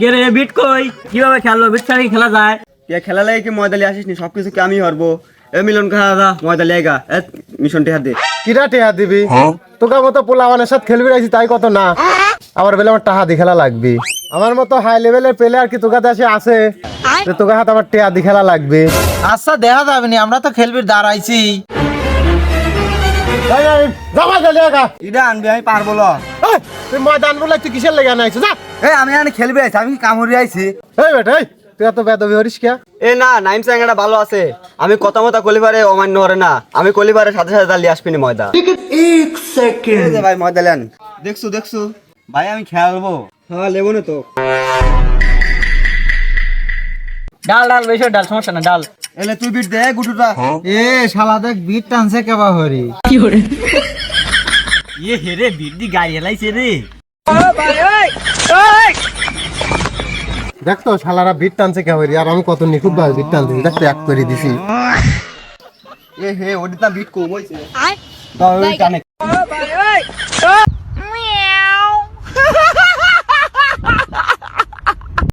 কে রে বিট কই? কীভাবে খেললো? বিট ছাড়া খেলা যায়? খেলা লাগে কি ময়দালি আসিস নি সবকিছু কি আমি হরবো। এ মিলন খা দাদা ময়দালি আইগা এ মিশনটি হাত দে। কিরা টেহা দিবি? তোকার মতো পোলাওয়ানের সাথে খেলবি রাখছি তাই কত না? আবার বেলে আমার টাহা দি খেলা লাগবে। আমার মতো হাই লেভেলের প্লেয়ার কি তোকাতে আসে আছে? যে তোকার হাতে আমার টেহা দি খেলা লাগবে। আচ্ছা দেখা যাবে নি আমরা তো খেলবির দাঁড়াইছি। ইডা আনবি আমি পারব ল। তুই ময়দান বলে তুই কিসের লেগে আনাইছিস যা। এ আমি আনি খেলবি আইছি আমি কামড়ি আইছি? এই বেটা এই তুই এত বেদবি হরিস কে? এ না নাইম স্যাংটা ভালো আছে। আমি কথা মতো কলিবারে অমান্য হরে না। আমি কলিবারের সাথে সাথে দালি আসবিনি ময়দা এক সেকেন্ড। ভাই ময়দা লেন দেখছ দেখছ? ভাই আমি খেলব হ্যাঁ লেবো না তো। ডাল ডাল বেশি ডাল সমস্যা না ডাল। এলে তুই বিট দে গুটুটা। এ শালা দেখ বিট টানছে কেবা হরি। কি হে রে বিট দি গাড়ি এলাইছে রে দেখ তো শালারা বিট টানছে কে হরি আর আমি কত নিখুঁত ভাবে বিট টানছি দেখ তো এক করে দিছি এ হে ওদিতা বিট কম.